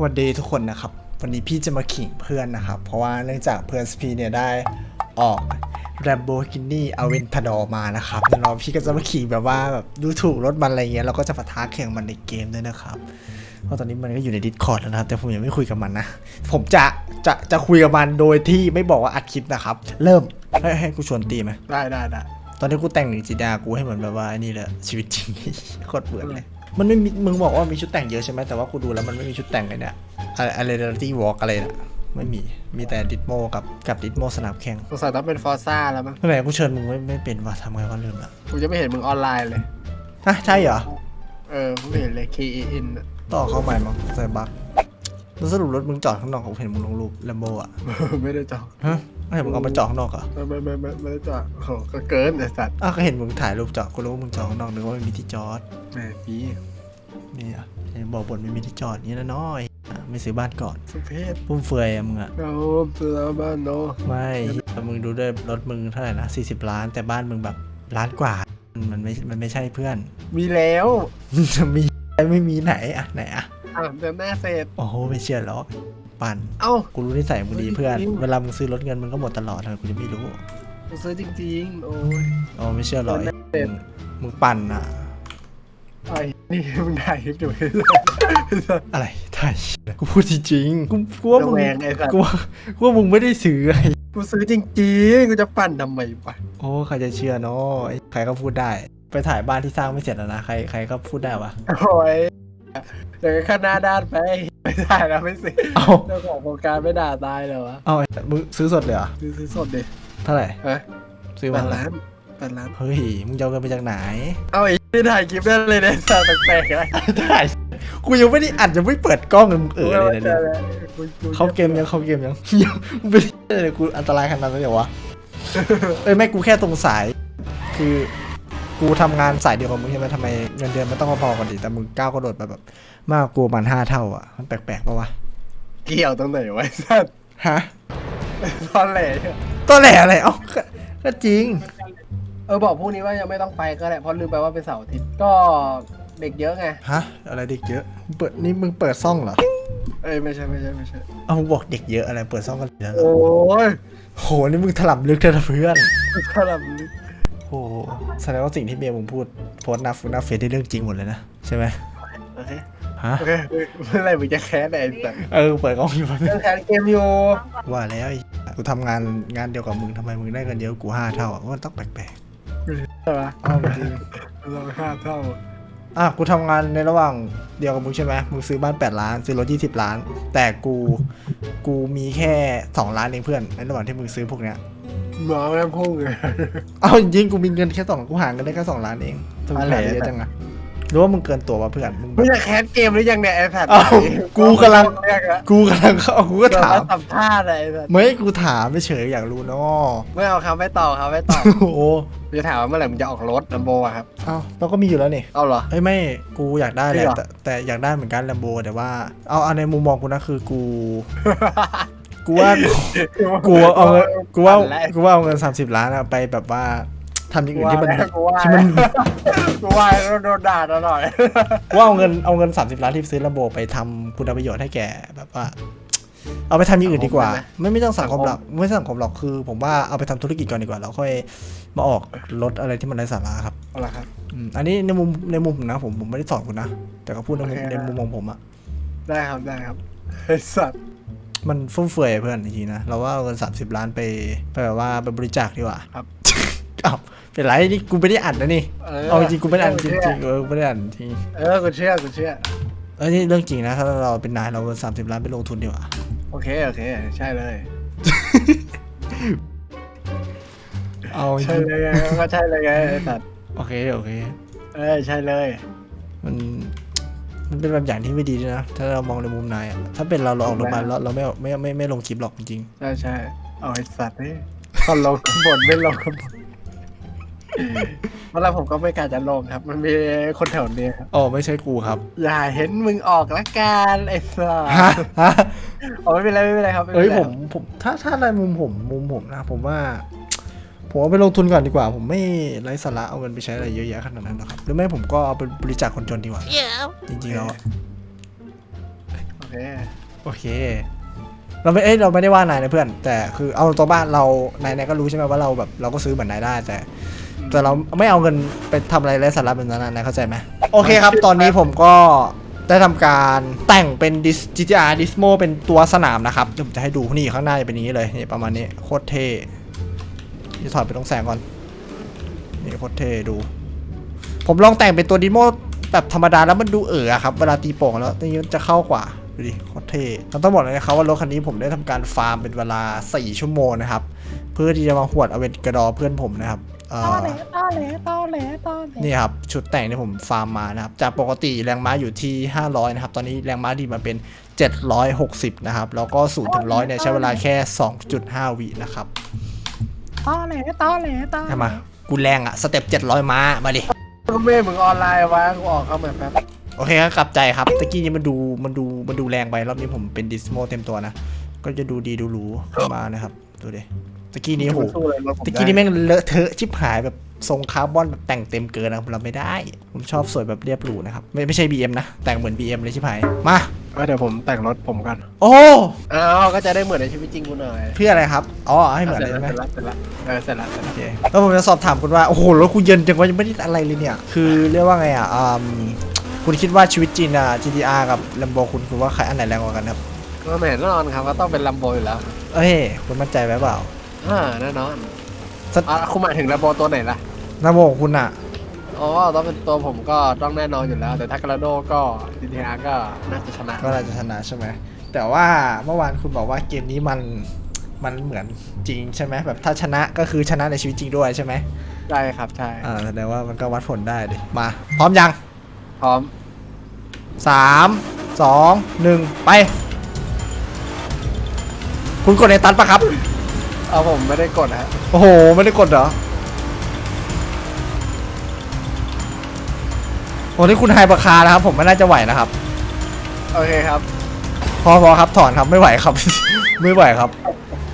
สวัสดีทุกคนนะครับ วันนี้พี่จะมาขิงเพื่อนนะครับ เพราะว่าเนื่องจากเพื่อนสพีเนี่ยได้ออก Lamborghini Aventador มานะครับแล้วน้องพี่ก็จะมาขิงแบบว่าแบบดูถูกรถมันอะไรเงี้ย แล้วก็จะปะทะแข่งมันในเกมด้วยนะครับ เพราะตอนนี้มันก็อยู่ใน Discord แล้วนะครับ แต่ผมยังไม่คุยกับมันนะ ผมจะจะจะคุยกับมันโดยที่ไม่บอกว่าอัดคลิปนะครับ เริ่มให้ให้กูชวนตีไหมได้ได้ได้ตอนที่กูแต่งหนึ่งจีดากูให้เหมือนแบบว่าไอ้นี่เลยชีวิตจริงโคตรเบื่อเลย มันไม่มีมึงบอกว่ามีชุดแต่งเยอะใช่ไหมแต่ว่ากูดูแล้วมันไม่มีชุดแต่งเลยเนี่ยอะไรอะไรเรตี้วอล์กอะไรน่ะไม่มีมีแต่ดิสโมกับกับดิสโมสนามแข่งสงสัยต้องเป็นฟอร์ซ่าแล้วมั้งทำไมกูเชิญมึงไม่ไม่เป็นวะทำไงวะลืมละกูจะไม่เห็นมึงออนไลน์เลยฮะใช่เหรอ เออกูไม่เห็นเลย K E N อะต่อเข้าไปมั้งใส่บักแล้วสรุปรถมึงจอดข้างนอกผมเห็นมึงลงรูปแลมโบอะไม่ได้จอดฮะ ไม่เห็นมึงเอามาจอดข้างนอกเหรอไม่ไม่ไม่ไม่ไม่ได้จอดโอ้โหก็เกินไอ้สัตว์อ้าวก็เห็นมึงถ่ายรูปจอดกูรู้ว่ามึงจอดข้างนอกนึกว่าไม่มีที่จอดแหมพี่นี่อะเห็นบอกบนไม่มีที่จอดนี่นะน้อยไม่ซื้อบ้านก่อนสุเพศฟุ่มเฟือยอะมึงอะเราตัวบ้านเนาะไม่มึงดูด้วยรถมึงเท่าไหร่นะ40 ล้าน แต่บ้านมึงแบบล้านกว่า มันไม่มันไม่ใช่เพื่อน มีแล้วจะมีไม่มีไหนอะไหนอะอะเดือนหน้าเสร็จโอ้โหไม่เชื่อหรอก ปั่นเอ้า กูรู้นิสัยมึงดีเพื่อนจริงเวลามึงซื้อรถเงินมึงก็หมดตลอดเลยกูจะไม่รู้กูซื้อจริงๆ โอ้ยโอ้ไม่เชื่อหรอกเดือนหน้าเสร็จมึงมึงปั่นอะไอ้นี่มึงถ่ายคลิปอยู่ไอ้สัตว์อะไรถ่ายกูพูดจริงๆกูกูว่าระมึงแวงไอ้สัตว์กูว่ากูว่ามึงไม่ได้ซื้อไอ้กูซื้อจริงๆ กูจะปั่นทำไมวะโอ้ใครจะเชื่อเนาะไอ้ใครก็พูดได้ ไปถ่ายบ้านที่สร้างไม่เสร็จแล้วนะใครใครก็พูดได้วะโอ้ยเดี๋ยวก็ข้างหน้าด้านไป ไม่ได้แล้วไม่สิเอาเจ้าของโครงการไม่ด่าตายเลยวะเอาไอ้มึงซื้อสดเลยเหรอซื้อซื้อสดดิเท่าไหร่เฮ้ยซื้อแปมาดเท่าไหร่ล้านแปดล้านเฮ้ยมึงจะเอาเงินไปจากไหน เอาไอ้ที่ถ่ายคลิปได้เลยเนี่ยสัตว์แปลกๆอะไรได้กูยังไม่ได้อัดยังไม่เปิดกล้องเลยมึงเออเลยนะเนี่ยกูกูเข้าเกมยังเข้าเกมยังยังมึงไปเลยกูอันตรายขนาดนั้นเลยวะเอ้ยไม่กูแค่สงสัยคือ กูทำงานสายเดียวกับมึงใช่ไหมทำไมเงินเดือนมันต้องพอๆกันดิแต่มึงก้าวกระโดดไปแบบ มากกว่ากูประมันห้าเท่าอะมันแปลกๆปะวะเกี่ยวตรงไหนวะไอ้สัตว์ฮะตอนแหลตัวแหล่อะไรเอ้าก็ก็จริง เออบอกพวกนี้ว่ายังไม่ต้องไปก็ได้เพราะลืมไปว่าเป็นเสาร์อาทิตย์ก็เด็กเยอะไงฮะอะไรเด็กเยอะมึงเปิดนี่มึงเปิดซ่องเหรอเอ้ยไม่ใช่ไม่ใช่ไม่ใช่เอามึงบอกเด็กเยอะอะไรเปิดซ่องกันแล้วเหรอโอ้ยโหนี่มึงถล่ำลึกเถอะนะเพื่อนถล่มลึก โหแสดงว่าสิ่งที่เมียมึงพูดโพสต์หน้าฟูหน้าเฟซได้เรื่องจริงหมดเลยนะ ใช่ไหมโอเคฮะ โอเคเมื่อไหรมึงจะแคสไอ้สัตว์เออ เปิดกล้องอยู่แป๊บนึงเรื่องแคสเกมอยู่ว่าแล้วไอ้กูทำงานงานเดียวกับมึงทำไมมึงได้เงินเยอะกว่ากูห้าเท่าอะว่ามันต้องแปลกใช่ปะๆอ้าวจริงเราห้าเท่าอะกูทำงานในระหว่างเดียวกับมึงใช่ไหมมึงซื้อบ้าน 8 ล้าน ซื้อรถ 20 ล้าน แต่กู กูมีแค่ 2 ล้านเองเพื่อนในระหว่างที่มึงซื้อพวกเนี้ยห มาแม่งพุ่งเลยเอาจริงๆกูมีเงินแค่สองกูหาเงินได้แค่สองล้านเองทำไมอะไรหาได้เยอะจังอะหรือว่ามึงเกินตัววะเพื่อนมึงมึงจะแคสเกมหรือยังเนี่ยไอ้สัตว์เอ้ากูกำลังเรียกอะกูกำลังเข้ากูก็เดี๋ยวถามมาสัมภาษณ์อะไรไอ้สัตว์ไม่กูถามไม่เฉยอยากรู้เนาะไม่เอาครับไม่ตอบครับไม่ตอบโอ้โหจะถามว่าเมื่อไหร่มึงจะออกรถลัมโบอะครับเอ้าเราก็มีอยู่แล้วนี่เอาเหรอเอ้ยไม่กูอยากได้แหจริละงเหรอแต่แต่อยากได้เหมือนกันแลมโบแต่ว่าเอาเอาในมุมมองกูนะคือกู กูว่ากูเอาเงินกูว่ากูว่าเอาเงิน30ล้านอะไปแบบว่าทำอย่างอื่นที่มันกูว่าที่มันกูว่าโดนด่าตลอดกูว่าเอาเงินเอาเงิน30ล้านที่ซื้อแลมโบไปทำคุณประโยชน์ให้แก่แบบว่า เอาไปทำอย่างอื่นดีกว่า ไม่ไม่ต้องสังคมหรอกไม่สังคมหรอกคือ ผมว่าเอาไปทำธุรกิจก่อนดีกว่าแล้วค่อยมาออกรถอะไรที่มันไร้สาระครับเอาละครับอืมอันนี้ในมุมในมุมผมนะ ผมผมไม่ได้สอนคุณนะแต่ก็พูดในมุมโอเคในมุมมองผมอะได้ครับได้ครับไอ้สัตว์ มันฟุ่มเฟือยเพื่อนจริงๆนะ เราว่าเอาเงินสามสิบล้านไปไปแบบว่าไปบริจาคดีกว่าครับ อ้าวเป็นไรนี่กูไม่ได้อ่านนะนี่เอาจริงๆกูไม่ได้อ่านจริงๆเออกูไม่ได้อ่านจริงเออกูเชื่อกูเชื่อ เออนี่เรื่องจริงนะถ้าเราเป็นนายเราเงินสามสิบล้านไปลงทุนดีกว่า โอเค โอเค ใช่เลย เอาจใช่ริงเลยไงก็ใช่เลยไงไอ้สัตว์โอเคโอเค เออใช่เลย มัน มันเป็นแบบอย่างที่ไม่ดีด้วยนะ ถ้าเรามองในมุมนายอะถ้าเป็นเราเราออกรถมาเราเราไม่ออกไม่ไม่ไม่ลงคลิปหรอกจริงใช่ใช่เอาไอ้สัตว์นี่ตอนลงข้างบนไม่ลงข้างบนเมื่อไรผมก็ไม่กล้าจะลงครับ มันมีคนแถวเนี้ยครับๆอ๋อไม่ใช่กูครับอย่าเห็นมึงออกละกันไอ้สัตว์ฮะฮะ อ๋อไม่เป็นไรไม่เป็นไรครับไป็นเอ้ยไรผมผมถ้าถ้าในมุมผมมุมผมนะ ผมว่า ผมเอาไปลงทุนก่อนดีกว่า ผมไม่ไร้สาระเอาเงินไปใช้อะไรเยอะแยะขนาดนั้นหรอกครับ หรือไม่ผมก็เอาไปบริจาคคนจนดีกว่า จริงๆแล้วอะโอเค โอเค เราไม่เอ้ยเราไม่ได้ว่านายนะเพื่อน แต่คือเอาตัวบ้านเรานายนายก็รู้ใช่ไหมว่าเราแบบเราก็ซื้อเหมือนนายได้แต่ แต่เราไม่เอาเงินไปทำอะไรไร้สาระแบบนั้นนะนายเข้าใจไหมโอเคครับ ตอนนี้ผมก็ได้ทำการแต่งเป็น Dis- GTR Dismo เป็นตัวสนามนะครับเดี๋ยวผมจะให้ดูนี่ข้างหน้าจะเป็นอย่างนี้เลยนี่ประมาณนี้โคตรเท่ จะถอดไปตรงแสงก่อน นี่โคตรเท่ดู ผมลองแต่งเป็นตัวดิโมแบบธรรมดาแล้วมันดูเอ๋อครับ เวลาตีโป่งแล้วนี่มันจะเข้ากว่า ดูดิโคตรเท่แล้วต้องบอกเลยนะครับว่ารถคันนี้ผมได้ทำการฟาร์มเป็นเวลา 4 ชั่วโมงนะครับ เพื่อที่จะมาหวดอเวนกระดอเพื่อนผมนะครับเอ่อตอแหลตอแหลตอแหลตอแหลนี่ครับ ชุดแต่งที่ผมฟาร์มมานะครับ จากปกติแรงม้าอยู่ที่ 500 นะครับ ตอนนี้แรงม้าดีมาเป็น 760 นะครับ แล้วก็0ถึง100เนี่ยใช้เวลาแค่ 2.5 วินะครับ ตอแหลตอแหลตอแหลใช่ไหมกูแรงอะสเต็ป700ม้ามาดิก็ไม่มึงออนไลน์วะกูออกเข้ามาแป๊บโอเคก็กลับใจครับตะกี้นี้มันดูมันดูมันดูแรงไปรอบนี้ผมเป็นดิสโมเต็มตัวนะก็จะดูดีดูหรูขึ้นมานะครับดูดิตะกี้นี้โหสู้เลยรถผมตะกี้นี้แม่งเลอะเทอะชิบหายแบบทรงคาร์บอนแบบแต่งเต็มเกินนะเราไม่ได้ ผมชอบสวยแบบเรียบหรูนะครับไม่ไม่ใช่ BM นะ แต่งเหมือน BM เลยชิบหายมา ได้เดี๋ยวผมแต่งรถผมกันโอ้อ้าวก็จะได้เหมือนในชีวิตจริงกูหน่อยเพื่ออะไรครับอ๋อให้เหมือนเสร็เลจยแล้วใช่ไหมเสร็จแล้วเสร็จแล้วเออเสร็จแล้วเสร็จโอแล้วเคแล้วผมจะสอบถามคุณว่าโอ้โหรถคุณเย็นจังวะยังไม่ได้อะไรเลยเนี่ย คือเรียกว่าไงอะอืมคุณคิดว่าชีวิตจริงอะ GTR กับ Lambo คุณคุณว่าใครอันไหนแรงกว่ากันครับก็แน่นอนครับก็ต้องเป็นลัมโบอยู่แล้วเอ้ยคุณมั่นใจไว้เปล่าอ่าแน่นอนสักอะคุณหมายถึงลัมโบตัวไหนล่ะนาโมของคุณอะ อ๋อต้องเป็นตัวผมก็ต้องแน่นอนอยู่แล้ว แต่ถ้ากราโดก็ดีทีอาร์ก็น่าจะชนะก็น่าจะชนะใช่ไหมแต่ว่าเมื่อวานคุณบอกว่าเกมนี้มันมันเหมือนจริงใช่ไหมแบบถ้าชนะก็คือชนะในชีวิตจริงด้วยใช่ไหมใช่ครับใช่อ่าแสดงว่ามันก็วัดผลได้ดิมา พร้อมยังพร้อมสามสองหนึ่งไป คุณกดในตันปะครับ เอาผมไม่ได้กดฮะโอ้โห ไม่ได้กดเหรอ โอ้นี่คุณไฮราคาแล้วครับ ผมไม่น่าจะไหวนะครับ โอเคครับ พอพอครับถอนครับไม่ไหวครับ ไม่ไหวครับ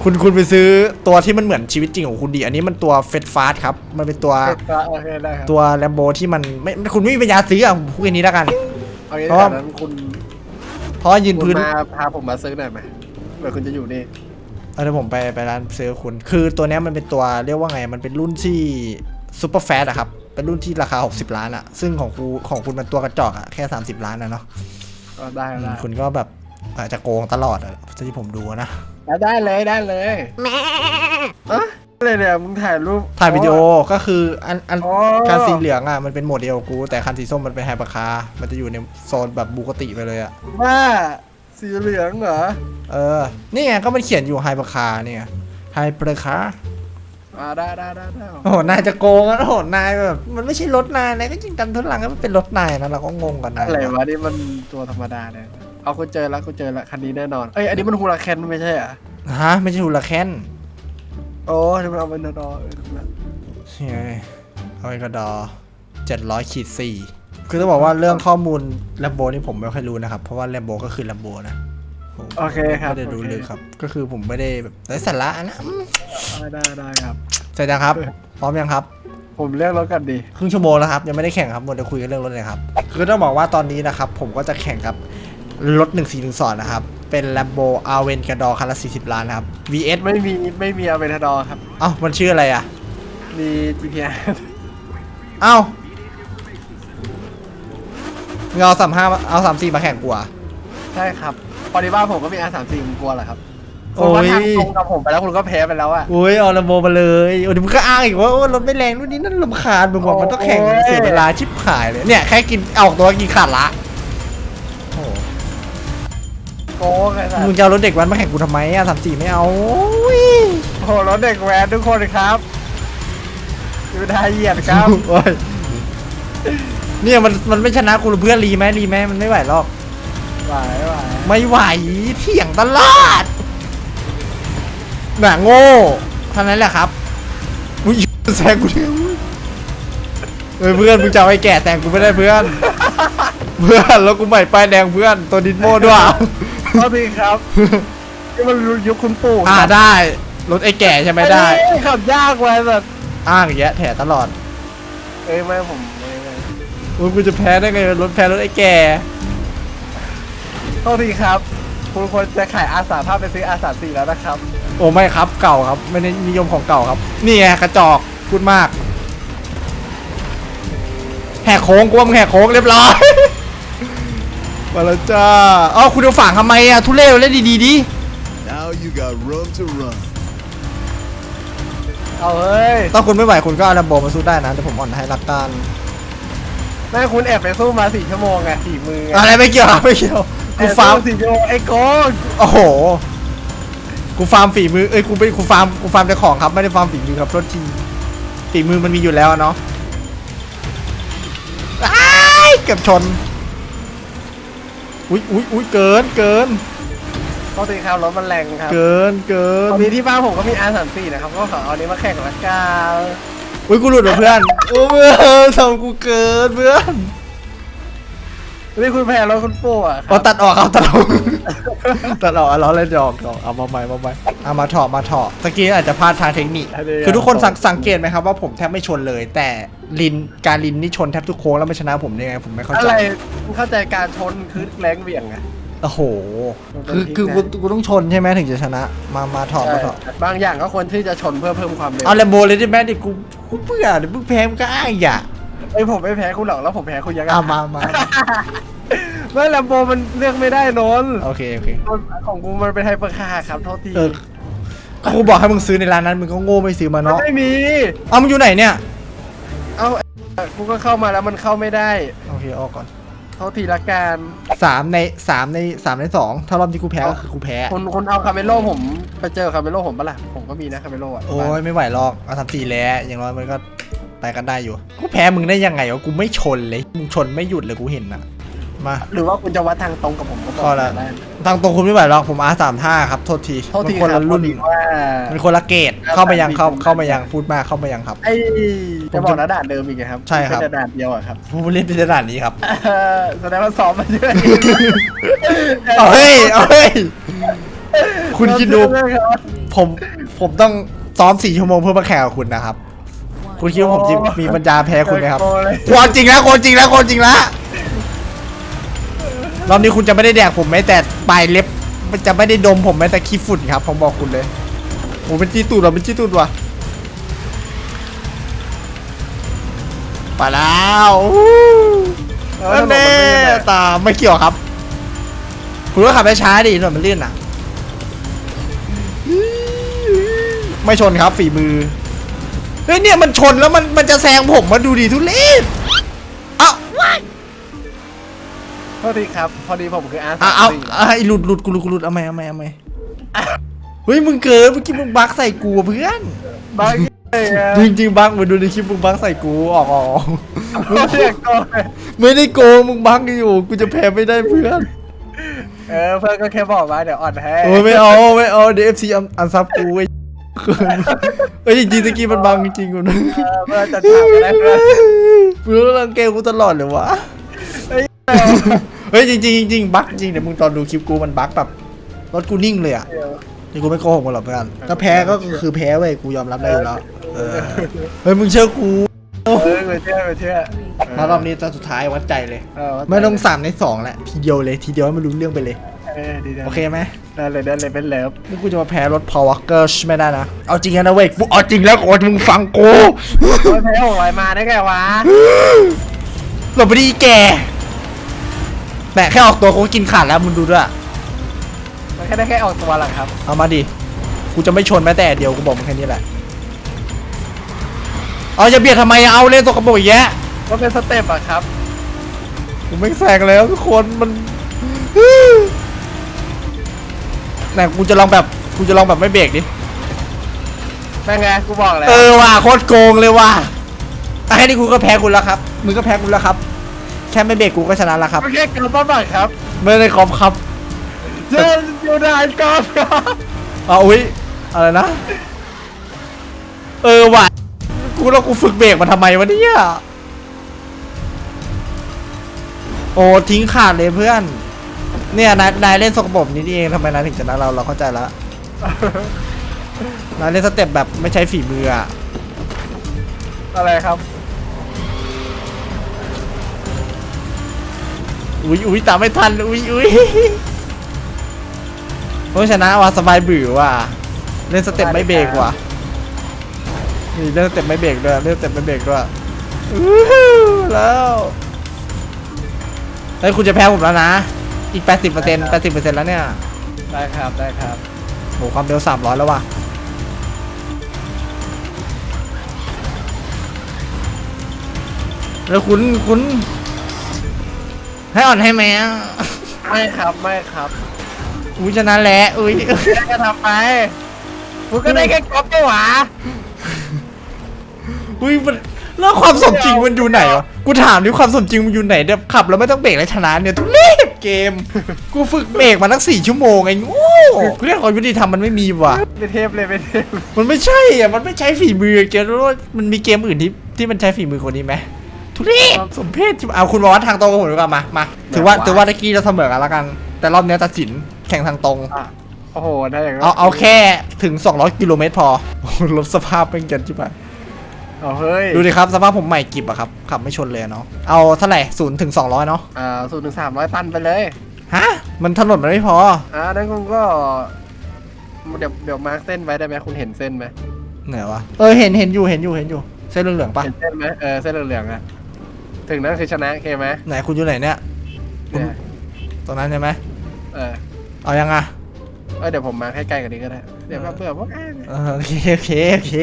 คุณคุณไปซื้อตัวที่มันเหมือนชีวิตจริงของคุณดี อันนี้มันตัวเฟสฟาสครับ มันเป็นตัวโอเคได้ครับตัวแลมโบที่มันไม่คุณไม่มีปัญญาซื้ออะผมพูดอย่างนี้แล้วกัน เอางี้เพราะว่าจากนั้นคุณเพราะว่ายืนคุพื้ณนมาพาผมมาซื้อหน่อยไหมเผื่อคุณจะอยู่นี่ เออเดี๋ยวผมไปไปร้านซื้อคุณ คือตัวเนี้ยมันเป็นตัวเรียกว่าไง มันเป็นรุ่นที่ซูเปอร์แฟตอะครับ เป็นรุ่นที่ราคา 60 ล้านอะซึ่งของคูของคุณเป็นตัวกระจอกอะแค่ 30 ล้านนะเนาะก็ได้อืมได้คุณก็แบบอาจจะโกงตลอดอะที่ผมดูนะได้เลยได้เลยอะอะไรเนี่ยมึงถ่ายรูปถ่ายวิดีโอก็คืออันอันอ๋อคันสีเหลืองอะมันเป็นโหมดเดียวกับกูแต่คันสีส้มมันเป็นไฮปาคาร์มันจะอยู่ในโซนแบบบูกติไปเลยอะว่าสีเหลืองเหรอ เออ นี่ไงก็มันเขียนอยู่ไฮปาคาร์เนี่ยไฮปาคาร์ อ่าได้ได้ได้ได้โอ้โหนายจะโกงอะโอ้โหนายแบบมันไม่ใช่รถนายนายก็จริงกันทุนหลังก็มันเป็นรถนายนะเราก็งงกันนายอะไรวะนี่มันตัวธรรมดาเนี่ยเอากูเจอแล้วกูเจอแล้วคันนี้แน่นอนเอ้ยอันนี้มันฮูลาแคนไม่ใช่เหรอฮะไม่ใช่ฮูลาแคนโอ้ที่มันเอาเป็นดอเออถูกแล้วนี่ไงเอาไว้กระดอเจ็ดร้อยขีดสี่คือต้องบอกว่าเรื่องข้อมูลแลมโบนี่ผมไม่ค่อยรู้นะครับ เพราะว่าแลมโบก็คือแลมโบนะ ผมโอเคครับไม่ได้รู้เลยครับ ก็คือผมไม่ได้แบบไร้สาระนะอืมได้ได้ได้ครับ เสร็จยังครับ พร้อมยังครับ ผมเรียกรถกันดีครึ่งชั่วโมงแล้วครับ ยังไม่ได้แข่งครับหมดจะคุยกันเรื่องรถเลยครับ คือต้องบอกว่าตอนนี้นะครับ ผมก็จะแข่งกับรถ1 4 1 2นะครับ เป็น Lambo a v e n g a d o r คันละ40 ล้านนะครับ VS ไม่มีไม่มีเอาเวนทดอครับ เอ้ามันชื่ออะไรอะ มี GPR เอ้าเงเอาสามห้าเอาสามสี่มาแข่งกูอะใช่ครับ พอดีว่าผมก็มี R34 ผมกลัวเหรอครับโอ้คุณยมาทางตรงกับผมไปแล้วคุณก็แพ้ไปแล้วอะ อุ้ยเอา Lambo มาเลยโอ้ยมึงก็อ้างอีกว่าโอ้รถไม่แรงนู่นนี่นั่นลำคาญมึงบอกมันต้องแข่งโอ้ย เสียเวลาชิบหายเลยเนี่ยแค่กินออกตัวกินขาดละโอ้โกงไงสัมึงสจะเอารถเด็กวันมาแข่งกูทำไมอะสามสี่ไม่เอาโอ้ยโอ้โหรถเด็กแว้นทุกคนครับดูทายเหยียดครับ โอ้ยเนี่ยมันมันไม่ชนะกูหรือเพื่อนรีไหมรีไหมมันไม่ไหวหรอก ไหวไหวไม่ไหวเถียงตลอดหน่าโง่เท่านั้นแหละครับอุ้ยแซงกูเนี่ยเฮ้ยเพื่อนมึงจะเอาไอ้แก่แซงกูไม่ได้เพื่อน เพื่อนแล้วกูใหม่ป้ายแดงเพื่อนตัวดินโม่ด้วยโทษทีครับนี่มันยุคคุณปู่อ่าได้รถไอ้แก่ใช่ไหมได้เอ้ยขับยากไว้แบบอ้างอย่างเงี้ยแถตลอดเอ้ยไม่ผมไม่ไม่อุ้ยกูจะแพ้ได้ไงรถแพ้รถไอ้แก่ โทษทีครับ คุณควรจะขายอาสาภาพไปซื้ออาสาสี่แล้วนะครับ โอ้ไม่ครับเก่าครับ ไม่ได้นิยมของเก่าครับ นี่ไงกระจอกพูดมาก แหกโค้งกูว่ามึงแหกโค้งเรียบร้อย มาแล้วจ้าเอ้าคุณเอาฝั่งทำไมอะทุเรศเล่นดีๆดิ Now you got room to run. เอาเฮ้ยถ้าคุณไม่ไหวคุณก็เอาลมโบมาสู้ได้นะแต่ผมอ่อนให้รักกันแม่คุณแอบไปสู้มาสี่ชั่วโมงไงสี่มือไงอะไรไม่เกี่ยวครับไม่เกี่ยว กูฟาร์มแอบสู้สี่ชั่วโมงไอ้โกงโอ้โห กูฟาร์มฝีมือ เอ้ย กูไม่กูฟาร์ม กูฟาร์มแต่ของครับ ไม่ได้ฟาร์มฝีมือครับโทษทีฝีมือมันมีอยู่แล้วอะเนาะอ้ายเกือบชน อุ้ยอุ้ยอุ้ยเกิน เกินโทษทีครับรถมันแรงครับ เกิน เกินตอนนี้ที่บ้านผมก็มี R34 นะครับ ก็ขอเอาอันนี้มาแข่งละกันอุ้ย กูหลุดเหรอเพื่อนโอ้เพื่อนทำกูเกินเพื่อน นี่คุณแพ้รถคุณปู่อะคเอารับตัดออกเอาตัดออก ตัดออกเอาล้อเล่นดอกดอกเอามาใหม่มาใหม่เอามาเถาะมาเถาะตะกี้อาจจะพลาดทางเทคนิค คือทุกคนสังสังเกตไหมครับว่าผมแทบไม่ชนเลย แต่ลินการลินนี่ชนแทบทุกโค้งแล้วไม่ชนะผมได้ไงผมไม่เข้าอะใจไรคุณเข้าใจการชนคือแรงเหวี่ยงไงโอ้โหมันเป็นคือพลิกคือนะกูกูต้องชนใช่ไหมถึงจะชนะ มามาเถาะมาเถาะใช่บางอย่างก็ควรที่จะชนเพื่อเพิ่มความเร็วเอาแลมโบเลยได้ไหมดิกูกูเบื่อเดี๋ยวมึงแพ้มึงก็อ้างอย่า ไอ้ยผมไม่แพ้คุณหรอกแล้วผมแพ้คุณยังไงเอามามามาไม่แลมโบมันเลือกไม่ได้นนท์โอเคโอเค ของกูมันเป็นไฮเปอร์คาร์ครับโทษทีเออก็กูบอกให้มึงซื้อในร้านนั้นมึงก็โง่ไม่ซื้อมามันเนาะ ไม่มี เอามึงอยู่ไหนเนี่ย เอาไอ้กูก็เข้ามาแล้วมันเข้าไม่ได้โอเคออกก่อนโทษทีละกันสามในสามในสามในสองถ้ารอบนี้กูแพ้ก็คือกูแพ้คุณคุณเอาคาเมโลผมไปเจอคาเมโลผมปะล่ะผมก็มีนะคาเมโลอะโอ้ยไม่ไหวหรอก เอาทำตีแล้ว อย่างน้อยมันก็ ไปกันได้อยู่ กูแพ้มึงได้ยังไงวะ กูไม่ชนเลย มึงชนไม่หยุดเลยกูเห็นนะมา หรือว่าคุณจะวัดทางตรงกับผมก็บอกก็ละ ได้ทางตรงคุณไม่ไหวหรอก ผมอาสามท่าครับ โทษทีโทษทีมันคนครัละบรุ่น พอดีว่ามันคนละเกรดเข้ามายังเข้าเข้ามายัง พูดมากเข้ามายังครับ ไอ้จะบอกนะด่านเดิมอีกไงครับใช่ครับ เป็นแต่ด่านเดียวอะครับผู้เล่นที่ด่านนี้ครับ เออแสดงว่าซ้อมมาเยอะเอาเฮ้ยเอาเฮ้ย คุณคิดดูเออครับผมผมต้องซ้อมสี่ชั่วโมงเพื่อมาแข่งกับคุณนะครับ คุณคิดว่าผมจะมีปัญญาแพ้คุณไหมครับโอ้ยควรจริงแล้วควรจริงแล้วควรจริงแล้วรอบนี้คุณจะไม่ได้แดกผมแม้แต่ปลายเล็บมันจะไม่ได้ดมผมแม้แต่ขี้ฝุ่นครับผมบอกคุณเลยโอ้เป็นจี้ตูดว่ะเป็นจี้ตูดว่ะไปแล้วอู้เออถนนแน่มันลื่นอะตามไม่เกี่ยวครับ คุณก็ขับช้าๆดิถนนมันลื่นอะ ไม่ชนครับฝีมือ เฮ้ยเนี่ยมันชนแล้วมันมันจะแซงผมมาดูดีทุเรศเอ้าโทษทีครับ พอดีผมคืออาร์อะเอาอะไอ้หลุดหลุดกูหลุดกูหลุดเอาไหมเอาไหมเอาไหมเฮ้ยมึงเกินเมื่อกี้มึงบักใส่กูอะเพื่อนบางเลยอะจริงจริงๆบักมาดูในคลิปมึงบักใส่กูออกออกออกเรียกตัวไม่ได้โกงมึงบักอยู่กูจะแพ้ไม่ได้เพื่อนเออเพื่อนก็แค่บอกว่าเดี๋ยวอ่อนให้โอ้ยไม่เอาไม่เอาเดฟซีอันซับกูไอ้ เฮ้ยจริงๆตะกี้มันบังจริงๆกูนะเออเพื่อนจะถามอะไรเพื่อนมึงรังแกกูตลอดเลยวะเฮ้ยจริงๆจริงๆบั๊กจริงเดี๋ยวมึงตอนดูคลิปกูมันบั๊กแบบรถกูนิ่งเลยอะนี่กูไม่โกหกมึงหรอกเพื่อนถ้าแพ้ก็คือแพ้เว้ยกูยอมรับได้อยู่แล้วเออเฮ้ยมึงเชื่อกูเออไปเชื่อไปเชื่อมารอบนี้ตอนสุดท้ายวัดใจเลย เออไม่ต้องสามในสองแหละทีเดียวเลยทีเดียวให้มันรู้เรื่องไปเลย เออดีๆโอเคไหมได้เลยได้เลยเป็นเลิฟนี่กูจะมาแพ้รถพาวเกอร์ไม่ได้นะ เอาจริงนะเว้ยกูเอาจริงแล้วโอ้ยมึงฟังกูโอ้ยแพ้หกร้อยมาได้ไงวะหลบไปดีแกแหมแค่ออกตัวกูก็กินขาดแล้วมึงดูด้วยมันแค่ได้แค่ออกตัวหรอครับ เอามาดิ กูจะไม่ชนแม้แต่เดียวกูบอกมึงแค่นี้แหละ เอาจะเบียดทำไมอะเอาเล่นตกกระโปรงอีกแยะก็เป็นสเต็ปอะครับ กูไม่แซงแล้วทุกคนมัน ไหนกูจะลองแบบกูจะลองแบบไม่เบรกดิ เป็นไงกูบอกแล้วเออว่ะโคตรโกงเลยว่ะอะแค่นี้กูก็แพ้คุณแล้วครับ มึงก็แพ้กูแล้วครับ แค่ไม่เบรกกูก็ชนะแล้วครับก็แค่การบ้าบังครับไม่ได้คอมครับเจนอยู่ได้กอล์ฟครับเอาอุ้ยอะไรนะ เออว่ะกูแล้วกูฝึกเบรกมาทำไมวะเนี่ย โอ้ทิ้งขาดเลยเพื่อน เนี่ยนายนายเล่นสกปรกนี้นี่เองทำไมนายถึงชนะเราเราเข้าใจแล้วนายเล่นสเต็ปแบบไม่ใช้ฝีมืออะอะไรครับอุ้ยอุ้ยตามไม่ทันอุ้ยอุ้ยโอ้ยชนะว่ะสบายบื่อว่ะเล่นสเต็ปไม่เบรกว่ะนี่เล่นสเต็ปไม่เบรกด้วยเล่นสเต็ปไม่เบรกด้วยอู้หูแล้วเฮ้ยคุณจะแพ้ผมแล้วนะ อีก 80% 80%แล้วเนี่ย ได้ครับได้ครับโหความเร็ว 300 แล้วว่ะ แล้วคุณคุณ ให้อ่อนให้ไหมอะไม่ครับไม่ครับอุ้ยชนะแล้วอุ้ยได้ก็ทำไปคุณก็ได้แค่ก๊อปไปหวาอุ้ยมันแล้วความสมจริงมันอยู่ไหนวะ กูถามดิความสมจริงมันอยู่ไหนเดี๋ยวขับแล้วไม่ต้องเบรกแล้วชนะเนี่ยทุเรศ เกม กูฝึกเบรกมาตั้งสี่ชั่วโมงไงโง่เพื่อนความยุติธรรมมันไม่มีว่ะ เป็นเทพเลยเป็นเทพมันไม่ใช่อะ มันไม่ใช้ฝีมือเกมรู้ว่ามันมีเกมอื่นที่ที่มันใช้ฝีมือกว่านี้ไหมทุเรศสมเพศจิเอาคุณมาวัดทางตรงกับผมดีกว่ามามาถือว่าถือว่าตะกี้เราเสมอกันแล้วกัน แต่รอบเนี้ยตัดสินแข่งทางตรงอะโอ้โหได้อย่างนั้นเอาเอาแค่ถึง 200 กิโลเมตรพอรถสภาพเป็นกันจิบะ เอาเฮ้ยดูดิครับสภาพผมใหม่กิบอะครับขับไม่ชนเลยอะเนาะเอาเท่าไหร่ศูนย์ถึงสองร้อยเนาะอ่าศูนย์ถึงสามร้อยตันไปเลยฮะมันถนนมันไม่พออ่านั้นคุณก็ เดี๋ยวเดี๋ยวมาร์คเส้นไว้ได้ไหมคุณเห็นเส้นไหมไหนวะเออเห็นเห็นอยู่เห็นอยู่เห็นอยู่เส้นเหลืองๆปะเห็นเส้นไหมเออเส้นเหลืองๆอะถึงนั้นคือชนะโอเคไหมไหนคุณอยู่ไหนเนี่ยเนี่ยตรงนั้นใช่ไหมเออเอายังอะเออเดี๋ยวผมมาร์คให้ใกล้กันนี้ก็ได้เดี๋ยวมาเผื่อพวกอ่านเออโอเคโอเคโอเค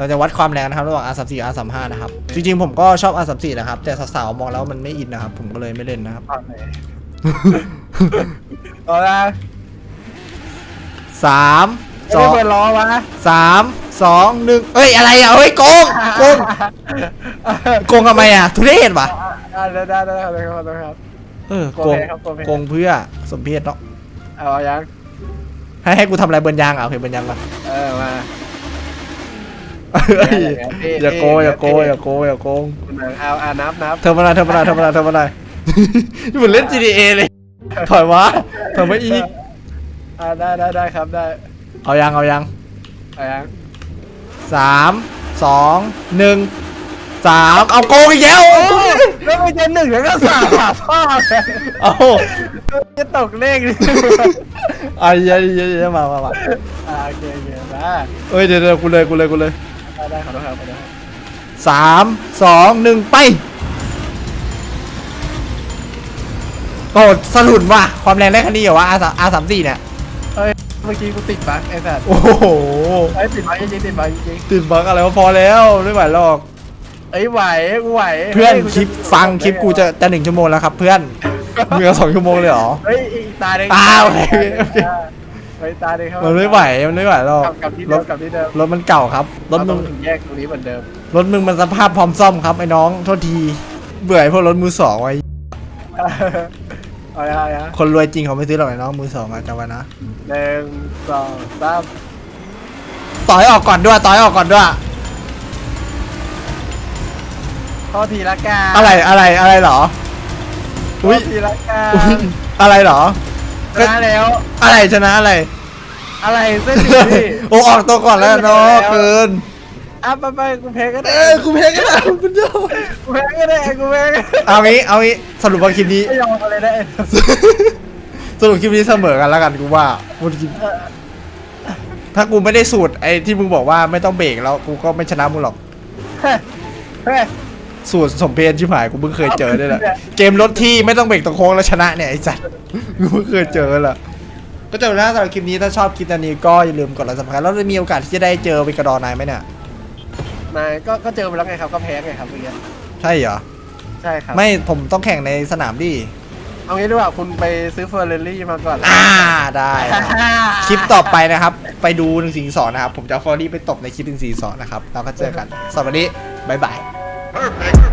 เราจะวัดความแรงนะครับระหว่าง R34 R35 นะครับ จริงๆ ผมก็ชอบ R34 นะครับ แต่สาวๆมองแล้วมันไม่อินนะครับ ผมก็เลยไม่เล่นนะครับเอาเลยเอาละสามสไม่องเปิดล้อวะสามสองหนึ่งเอ้ยอะไรอะเฮ้ยโกงโกงโกงทำไมอะทุเรศวะได้ได้ได้ได้ได้ครับได้ครับเออโกโกงงเพครับโกงเพโกงเพื่อสมเพศเนาะเอายังให้ให้กูทำอะไรเบิร์นยางอะโอเคเบิร์นยางก่อนเออมาเอ้ยเท่ๆอย่าโกงอย่าโกงอย่าโกงอย่าโกงเอาอ่านับนับเธอมาหน่อยเธอมาหน่อยเธอมาหน่อยเธอมาหน่อยนี่เหมือนเล่น GTA เลยถอยวะถอยมาอีกอ่าได้ได้ได้ครับได้ เอายังเอายังเอายังสามสองหนึ่งสามเอาโกงอีกแล้วแล้วไม่จะหนึ่งแล้วก็สามพ่อเลยเอาจะตกเลขเลยไอ้เหี้ยเหี้ยเหี้ยมามามาอ่าโอเคโอเคได้เอ้ยเดี๋ยวเดี๋ยวกูเลยกูเลยกูเลย ได้ได้ขอโทษครับขอโทษครับสามสองหนึ่งไปโอ้สลุนว่ะความแรงได้แค่นี้เหรอวะ R สาม R สามสี่เนี่ยเฮ้ยเมื่อกี้กูติดบั๊กไอ้สัสโอ้โหเอ้ยติดบั๊กจริงๆติดบั๊กจริงติดบั๊กอะไรวะพอแล้วไม่ไหวหรอก ๆเอ้ยไหวกูไหวเพื่อนฮ้ยกูคลิปฟังคลิปกูจะจะหนึ่งชั่วโมงแล้วครับ เพื่อน มึงเอาสองชั่วโมงเลยเหรอ เฮ้ยอีกตาหนึ่งตาโอเคโอเค เฮ้ยตาหนึ่งครับมันไม่ไหวมันไม่ไหวหรอกกลับกลับที่รเดิถมกลับที่เดิมรถมันเก่าครับรถมึเราต้องงถึงแยกตรงนี้เหมือนเดิมรถมึงมันสภาพพร้อมซ่อมครับไอ้น้องโทษที เบื่อไอ้พวกรถมือสองไว้เอาละเอาละคนรวยจริงเขาไม่ซื้อหรอกไอ้น้องมือสองอะจำไว้นะหนึ่งสองสามต่อยออกก่อนด้วยต่อยออกก่อนด้วยข้อทีละกันอะไรอะไรอะไรเหรอข้อุ้อยทีละกันอุ๊ยอะไรเหรอ ชนะแล้ว อะไรชนะอะไร อะไรเส้นอยู่นี่ โอ้ออกตัวก่อนแล้วเนาะเกินอะไปไปกูแพ้ก็ได้เอ้ยกูแพ้ก็ได้คุณเจ้ากูแพ้ก็ได้กูแพ้ก็ได้เอางี้เอางี้สรุปว่าคลิปนี้ไม่ยอมอะไรได้สรุปคลิปนี้เสมอกันแล้วกันกูว่าพูดจริงถ้ากูไม่ได้สูตรไอ้ที่มึงบอกว่าไม่ต้องเบรกแล้วกูก็ไม่ชนะมึงหรอกเฮ้ยเฮ้ย สูตรสมเพศชิบหายกูเพิ่งเคยเจอด้วยแหละเกมรถที่ไม่ต้องเบรกตรงโค้งแล้วชนะเนี่ยไอ้จัดกูเพิ่งเคยเจอแหละก็จบแล้วสำหรับคลิปนี้ถ้าชอบคลิปนี้ก็อย่าลืมกดไลค์สับสไครต์แล้วจะมีโอกาสที่จะได้เจอวิกระดอนายไหมเนี่ยนายก็ก็เจอมาแล้วไงครับก็แพ้ไงครับเมื่อกี้ใช่เหรอใช่ครับไม่ผมต้องแข่งในสนามดิเอางี้ดีกว่าคุณไปซื้อเฟอร์เรรี่มาก่อนอ่าได้ได้คลิปต่อไปนะครับ ไปดูหนึ่งสี่สองนะครับผมจะเอาฟอร์ดี้ไปตบในคลิปหนึ่งสี่สองนะครับแล้วก็เจอกันสวัสดีบ๊ายบาย Perfect.